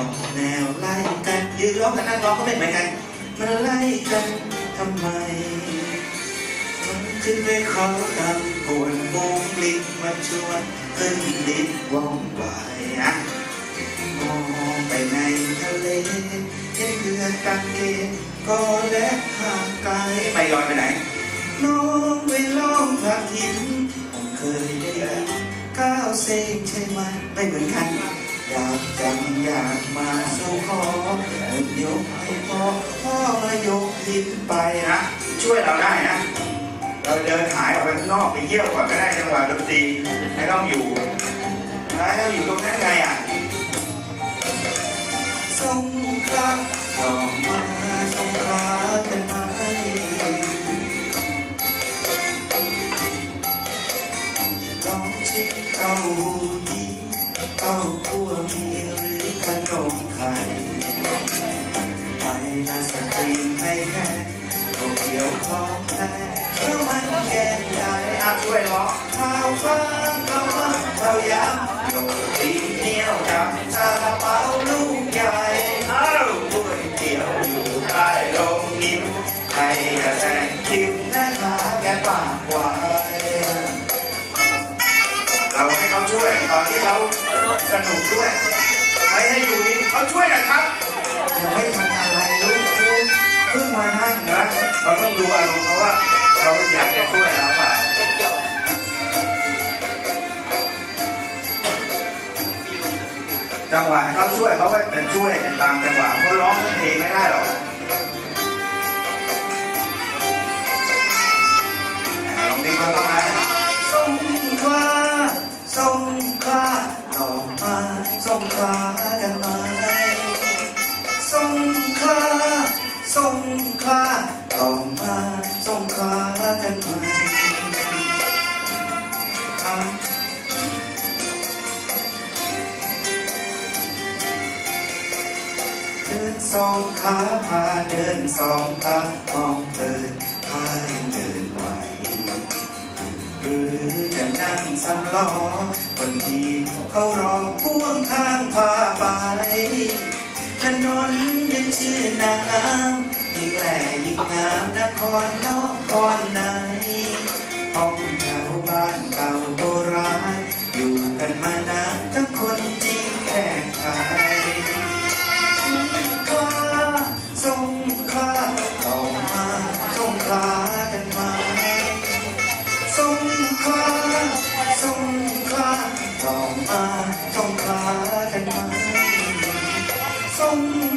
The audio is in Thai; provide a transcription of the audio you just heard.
อกแนวไล่กันยืนร้องกันนั่งร้องก็ไม่เหมือนกันมันไล่กันทำไมมันขึ้นไปเขาตามปวนโบงลิงมาชวนขึ้นลิฟต์ว่องไวอะมองไปในทะเลเห็นเรือกางเกงก็และห่างไกลไปลอยไปไหนน้องไปล่องพระทินผมเคยได้ยินก้าวเซงใช่ไหมไม่เหมือนกัน อยากจังอยากมาสู่ขอหนึ่งยกให้พ่อพ่อมายกหินไปนะ ช่วยเราได้นะ เราเดินหายออกไปข้างนอกไปเยี่ยวก่อนก็ได้จังหวะดนตรีไม่ต้องอยู่ไม่ต้องอยู่ตรงนั้นไงอะสงครามดอกมาสงครา ไปนาสตรีมให้แค่ก็เกียวของแท้เพราะมันแก่ใหญ่อาช่วยร้องข้าวฟ้าข้าวฟ้าข้ายำโยตีเหนียวดำซาลาเปาลูกใหญ่เอ้าก๋วยเตี๋ยวอยู่ใต้ลมนิ้วใครจะแซงคิวหน้าขาแกปากหวานเราให้เขาช่วยตอนที่เขาสนุกด้วยไม่ให้อยู่นี่เขาช่วยนะครับ ยังไม่ทันอะไรลูกลูกเพิ่งมานั่งนะเราต้องดูอารมณ์เขาว่าเขาอยากจะช่วยเราเปล่าจังหวะเขาช่วยเขาก็จะช่วยกันตามจังหวะเขาร้องทั้งเพลงไม่ได้หรอก กันไหม่เดินสองขาพาเดินสองตามองเดินพาเดินไหวหรือจะนั่งสำล้อคนที่เขารอพ่วงข้างพาไปถนนยังชื่อน้ำ ที่แกล้งงามนครนอกกอนไหนห้องแถวบ้านเก่าโบราณอยู่กันมานานทั้งคนจริงแกล้งใครสงคลาสงคลาต่อมาสงคลากันมาสงคลาสงคลาต่อมาสงคลากันมาง